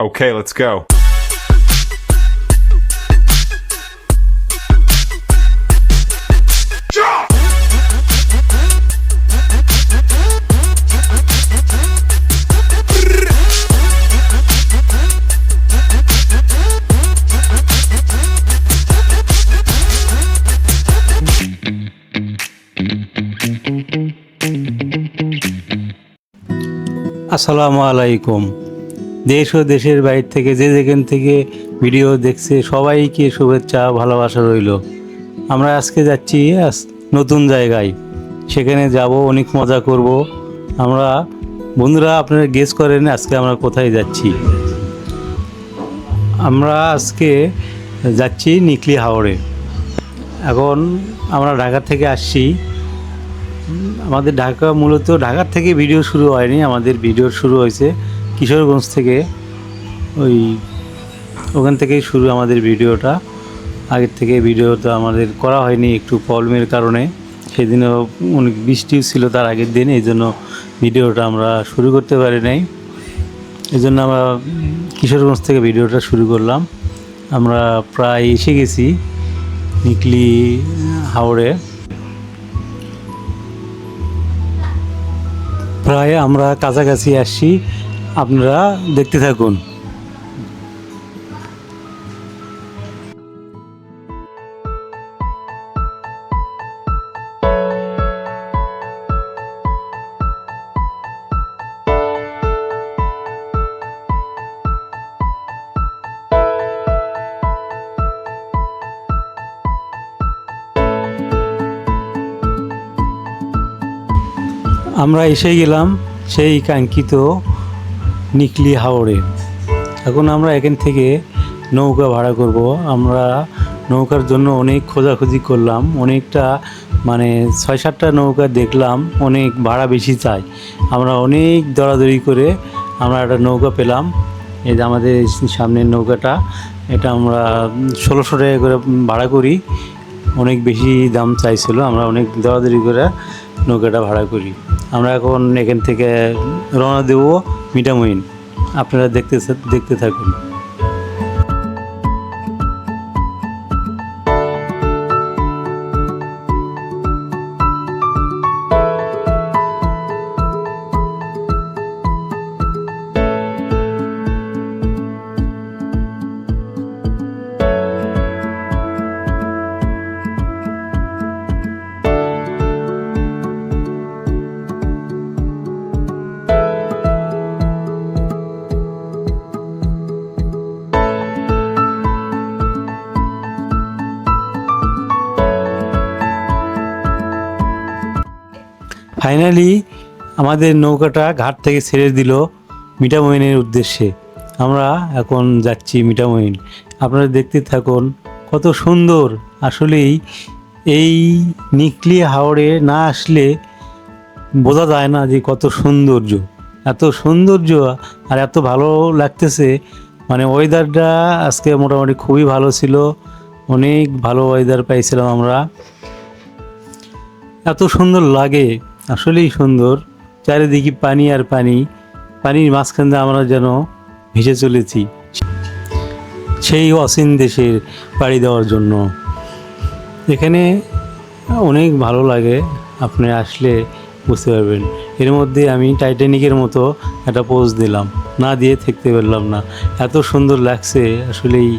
Okay, let's go. আসসালামু আলাইকুম দেশ ও দেশের বাইরে থেকে, যে যেখান থেকে ভিডিও দেখছে, সবাইকে শুভেচ্ছা, ভালোবাসা রইল। আমরা আজকে যাচ্ছি নতুন জায়গায়। সেখানে যাব, অনেক মজা করব। আমরা, বন্ধুরা, আপনারা গেস করেন আজকে আমরা কোথায় যাচ্ছি। আমরা আজকে যাচ্ছি নিকলি হাওড়ে এখন আমরা ঢাকা থেকে আসছি। আমাদের ঢাকা, মূলত ঢাকার থেকে ভিডিও শুরু হয়নি, আমাদের ভিডিও শুরু হয়েছে। কিশোরগঞ্জ থেকে ওই ওখান থেকেই শুরু আমাদের ভিডিওটা। আগের থেকে ভিডিওটা আমাদের করা হয়নি একটু প্রবলেমের কারণে। সেদিনও অনেক বৃষ্টিও ছিল তার আগের দিন, এই জন্য ভিডিওটা আমরা শুরু করতে পারি নাই। এই জন্য আমরা কিশোরগঞ্জ থেকে ভিডিওটা শুরু করলাম। আমরা প্রায় এসে গেছি নিকলি, হাওড়ে। প্রায় আমরা কাছাকাছি আসছি আপনারা দেখতে থাকুন। আমরা এসে গেলাম সেই কাঙ্ক্ষিত নিকলি হাওড়ে এখন আমরা এখান থেকে নৌকা ভাড়া করব। আমরা নৌকার জন্য অনেক খোঁজাখুঁজি করলাম। অনেকটা মানে ছয় সাতটা নৌকা দেখলাম। অনেক ভাড়া বেশি চাই। আমরা অনেক দরাদরি করে আমরা একটা নৌকা পেলাম। এই যে আমাদের সামনের নৌকাটা, এটা আমরা ষোলোশো টাকা করে ভাড়া করি। অনেক বেশি দাম চাইছিল। আমরা অনেক দরাদরি করে নৌকাটা ভাড়া করি। আমরা এখন এখান থেকে রওনা দেবো মিটামইন আপনারা দেখতে দেখতে থাকুন। ফাইনালি আমাদের নৌকাটা ঘাট থেকে ছেড়ে দিল মিঠামইনের উদ্দেশ্যে। আমরা এখন যাচ্ছি মিঠামইন আপনারা দেখতে থাকুন কত সুন্দর। আসলেই এই নিকলি হাওড়ে না আসলে বোঝা যায় না যে কত সৌন্দর্য। এত সৌন্দর্য আর এত ভালো লাগতেছে। মানে ওয়েদারটা আজকে মোটামুটি খুবই ভালো ছিল। অনেক ভালো ওয়েদার পাইছিলাম আমরা। এত সুন্দর লাগে। আসলেই সুন্দর। চারিদিকে পানি আর পানি, পানির মাঝখান দিয়ে আমরা যেন ভেসে চলেছি সেই অসীন দেশের পাড়ি দেওয়ার জন্য। এখানে অনেক ভালো লাগে, আপনি আসলে বুঝতে পারবেন। এর মধ্যে আমি টাইটানিকের মতো একটা পোজ দিলাম। না দিয়ে থাকতে পারলাম না। এত সুন্দর লাগছে, আসলেই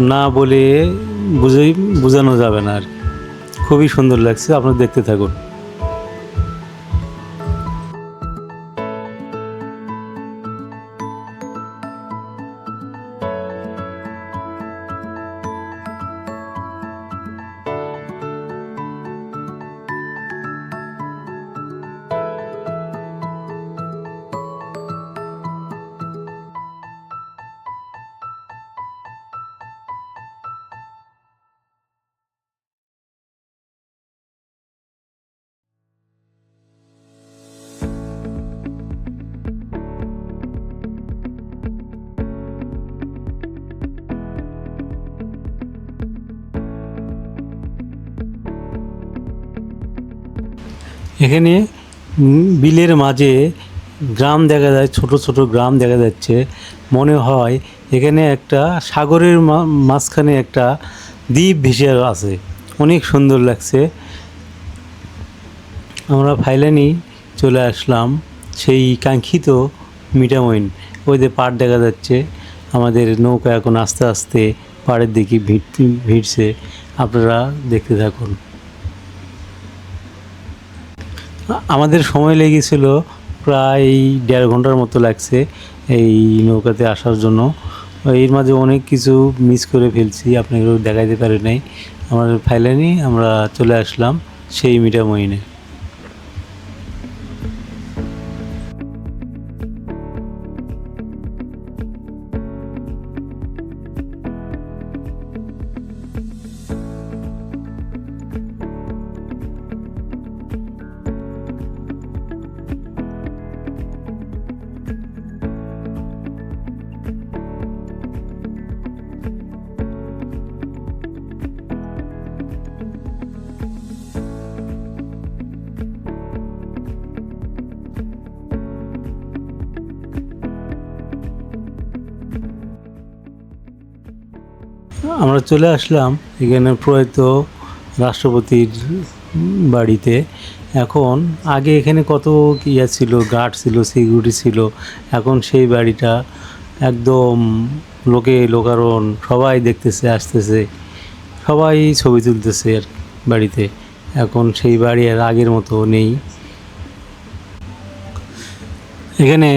না বলে বুঝে, বোঝানো যাবে না আর। খুবই সুন্দর লাগছে, আপনারা দেখতে থাকুন। এখানে বিলের মাঝে গ্রাম দেখা যায়, ছোট ছোট গ্রাম দেখা যাচ্ছে। মনে হয় এখানে একটা সাগরের মাঝখানে একটা দ্বীপ ভেসে আছে। অনেক সুন্দর লাগছে। আমরা ফাইলানি চলে আসলাম সেই কাঙ্ক্ষিত মিটামইন। ওই যে পাড় দেখা যাচ্ছে। আমাদের নৌকা এখন আস্তে আস্তে পাড়ের দিকে ভিড় ভিড়ছে। আপনারা দেখতে থাকুন। আমাদের সময় লেগেছিল প্রায় দেড় ঘণ্টার মতো লাগছে এই নৌকাতে আসার জন্য। এর মাঝে অনেক কিছু মিস করে ফেলছি আপনাকে দেখাইতে পারি নাই। আমার ফাইলানি আমরা চলে আসলাম সেই মিটামইনে আমরা চলে আসলাম এখানে প্রয়াত রাষ্ট্রপতির বাড়িতে। এখন আগে এখানে কত ইয়া ছিল গার্ড ছিল, সিকিউরিটি ছিল, এখন সেই বাড়িটা একদম লোকে লোকারণ, সবাই দেখতেছে, আসতেছে, সবাই ছবি তুলতেছে আর বাড়িতে। এখন সেই বাড়ি আর আগের মতো নেই। এখানে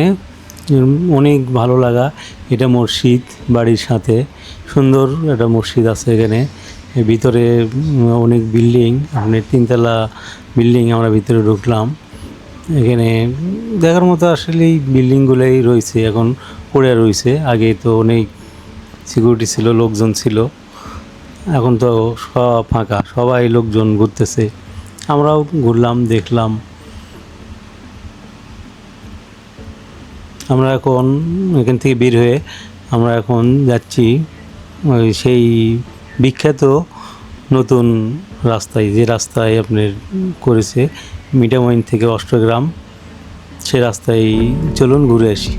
অনেক ভালো লাগা, এটা মসজিদ বাড়ির সাথে। সুন্দর একটা মসজিদ আছে এখানে। ভিতরে অনেক বিল্ডিং আপনি তিনতলা বিল্ডিং আমরা ভিতরে ঢুকলাম। এখানে দেখার মতো আসলে এই বিল্ডিংগুলোই রয়েছে, এখন পড়ে রয়েছে। আগে তো অনেক সিকিউরিটি ছিল, লোকজন ছিল। এখন তো সব ফাঁকা, সবাই লোকজন ঘুরতেছে। আমরাও ঘুরলাম, দেখলাম। আমরা এখন এখান থেকে বের হয়ে আমরা এখন যাচ্ছি সেই বিখ্যাত নতুন রাস্তায়, যে রাস্তায় আপনার করেছে মিডামাইন থেকে অষ্টগ্রাম, সে রাস্তায় চলুন ঘুরে আসি।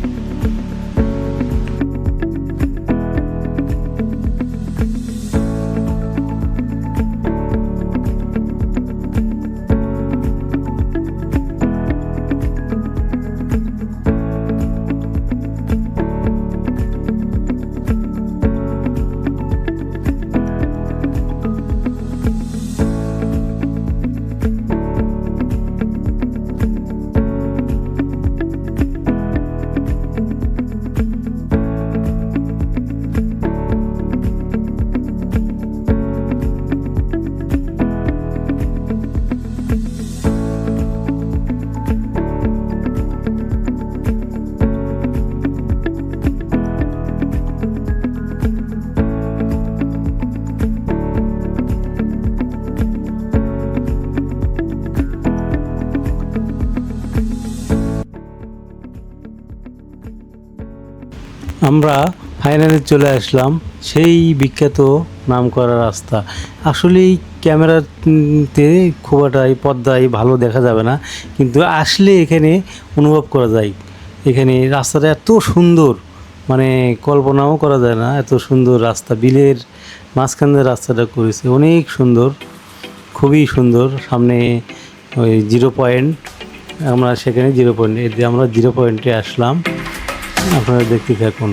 আমরা ফাইনালে চলে আসলাম সেই বিখ্যাত নাম করা রাস্তা। আসলেই ক্যামেরাতে খুব একটা এই পর্দায় ভালো দেখা যাবে না, কিন্তু আসলে এখানে অনুভব করা যায়। এখানে রাস্তাটা এত সুন্দর মানে কল্পনাও করা যায় না, এত সুন্দর রাস্তা, বিলের মাঝখান দিয়ে রাস্তাটা করেছে, অনেক সুন্দর, খুবই সুন্দর। সামনে ওই জিরো পয়েন্ট আমরা সেখানে জিরো পয়েন্ট আমরা জিরো পয়েন্টে আসলাম। আপনারা দেখতে থাকুন।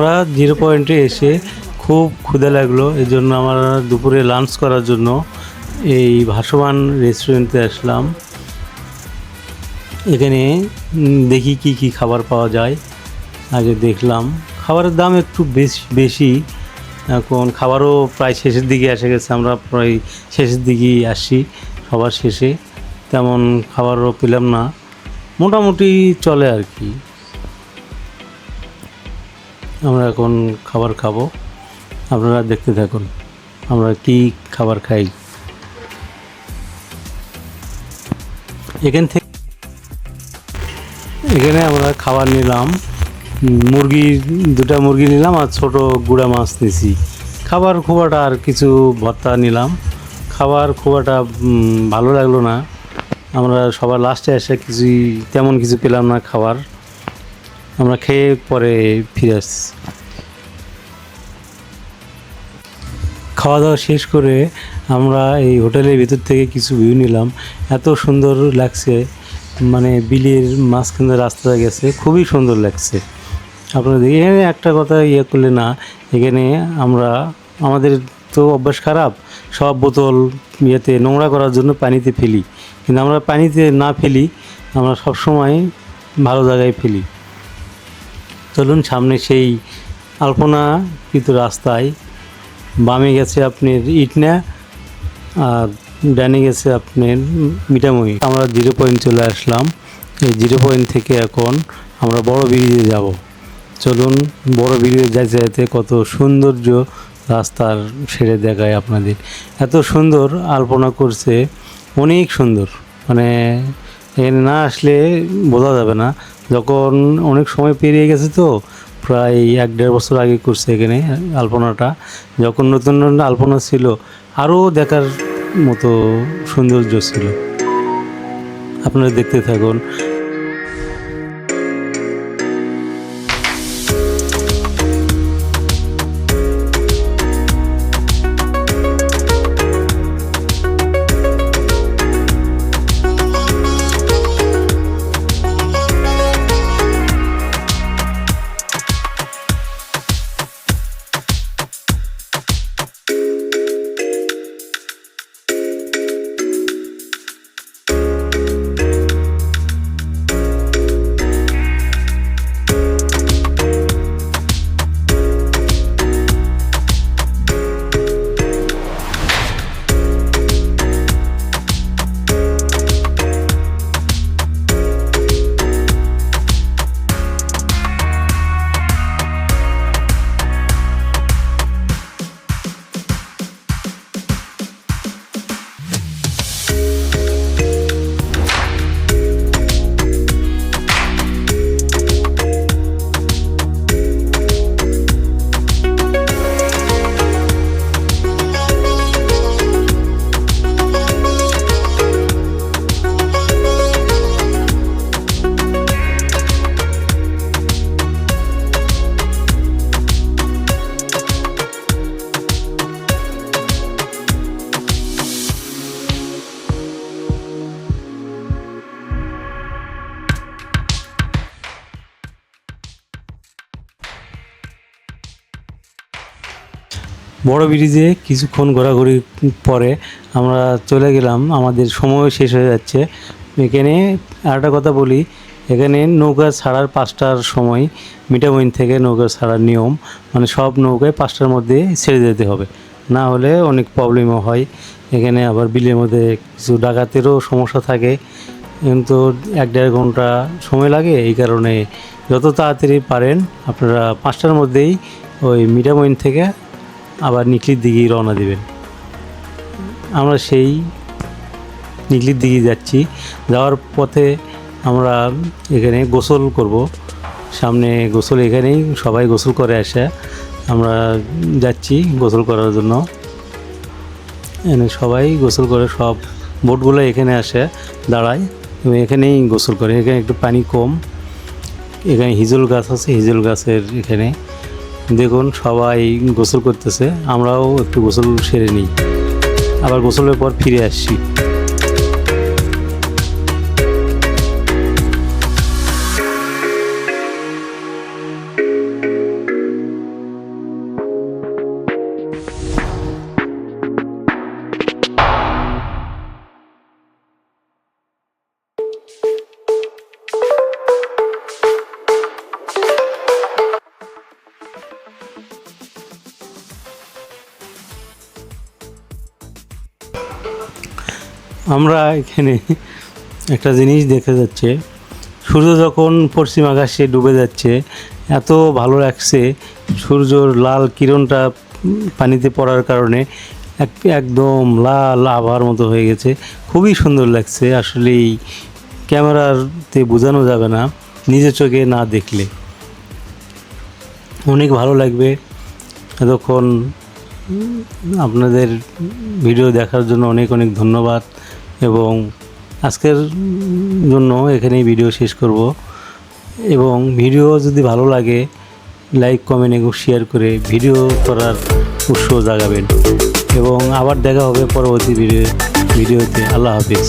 আমরা জিরো পয়েন্টে এসে খুব ক্ষুদে লাগল। এই জন্য আমার দুপুরে লাঞ্চ করার জন্য এই ভাসমান রেস্টুরেন্টে আসলাম। এখানে দেখি কি কি খাবার পাওয়া যায়। আগে দেখলাম। খাবারের দাম একটু বেশি বেশি। এখন খাবারও প্রায় শেষের দিকে এসে গেছে। আমরা প্রায় শেষের দিকেই আসি সবার শেষে। তেমন খাবারও পেলাম না। মোটামুটি চলে আর কি। আমরা এখন খাবার খাব। আপনারা দেখতে থাকুন, আমরা কি খাবার খাই। এখান থেকে এখানে আমরা খাবার নিলাম। মুরগি, দুটা মুরগি নিলাম আর ছোট গুঁড়া মাছ নিছি। খাবার খুব একটা আর কিছু ভর্তা নিলাম। খাবার খুব একটা ভালো লাগল না। আমরা সবার লাস্টে এসে কিছুই তেমন কিছু পেলাম না খাবার। আমরা খেয়ে পরে ফিরে আসছি। খাওয়া দাওয়া শেষ করে আমরা এই হোটেলের ভিতর থেকে কিছু ভিউ নিলাম। এত সুন্দর লাগছে। মানে বিলের মাঝখানে রাস্তা গেছে, খুবই সুন্দর লাগছে। আপনারা এখানে একটা কথা ইয়ে করলে না, এখানে আমরা, আমাদের তো অভ্যাস খারাপ। সব বোতল ইয়েতে নোংরা করার জন্য পানিতে ফেলি। কিন্তু আমরা পানিতে না ফেলি, আমরা সব সময় ভালো জায়গায় ফেলি। চলুন সামনে সেই আলপনা কিন্তু রাস্তায়। বামে গেছে আপনার ইটনা আর ডানে গেছে আপনার মিটামুই আমরা জিরো পয়েন্ট চলে আসলাম। এই জিরো পয়েন্ট থেকে এখন আমরা বড় ব্রিজে যাব। চলুন বড় ব্রিজে যাইতে যাইতে কত সৌন্দর্য রাস্তার সেরে দেখায় আপনাদের। এত সুন্দর আলপনা করছে, অনেক সুন্দর। মানে এখানে না আসলে বোঝা যাবে না। যখন অনেক সময় পেরিয়ে গেছে তো, প্রায় এক দেড় বছর আগে করছে এখানে আলপনাটা। যখন নতুন নতুন আলপনা ছিল, আরও দেখার মতো সৌন্দর্য ছিল। আপনারা দেখতে থাকুন। বড় ব্রিজে কিছুক্ষণ ঘোরাঘুরি পরে আমরা চলে গেলাম। আমাদের সময় শেষ হয়ে যাচ্ছে। এখানে আরেকটা কথা বলি, এখানে নৌকা ছাড়ার পাঁচটার সময় মিটামইন থেকে নৌকা ছাড়ার নিয়ম মানে সব নৌকায় পাঁচটার মধ্যে ছেড়ে যেতে হবে। না হলে অনেক প্রবলেমও হয়। এখানে আবার বিলের মধ্যে কিছু ডাকাতেরও সমস্যা থাকে। কিন্তু এক দেড় ঘণ্টা সময় লাগে, এই কারণে যত তাড়াতাড়ি পারেন, আপনারা পাঁচটার মধ্যেই ওই মিটামইন থেকে আবার নিকলির দিকেই রওনা দেবেন। আমরা সেই নিকলির দিকে যাচ্ছি। যাওয়ার পথে আমরা এখানে গোসল করব। সামনে গোসল এখানেই সবাই গোসল করে আসে। আমরা যাচ্ছি গোসল করার জন্য। এখানে সবাই গোসল করে সব বোটগুলো এখানে আসে, দাঁড়ায়। এবং এখানেই গোসল করে। এখানে একটু পানি কম। এখানে হিজল গাছ আছে, হিজল গাছের এখানে দেখুন সবাই গোসল করতেছে আমরাও একটু গোসল সেরে নিই। আবার গোসলের পর ফিরে আসছি আমরা এখানে একটা জিনিস দেখতে যাচ্ছে। সূর্য যখন পশ্চিম আকাশে ডুবে যাচ্ছে, এত ভালো লাগছে সূর্যর লাল কিরণটা পানিতে পড়ার কারণে এক, একদম লাল আভার মতো হয়ে গেছে। খুবই সুন্দর লাগছে, আসলে এই ক্যামেরাতে বোঝানো যাবে না নিজের চোখে না দেখলে। অনেক ভালো লাগবে এতক্ষণ আপনাদের ভিডিও দেখার জন্য অনেক অনেক ধন্যবাদ। এবং আজকের জন্য এখানেই ভিডিও শেষ করব। এবং ভিডিও যদি ভালো লাগে লাইক কমেন্ট এবং শেয়ার করে ভিডিও করার উৎসাহ জাগাবেন। এবং আবার দেখা হবে পরবর্তী ভিডিও ভিডিওতে আল্লাহ হাফিজ।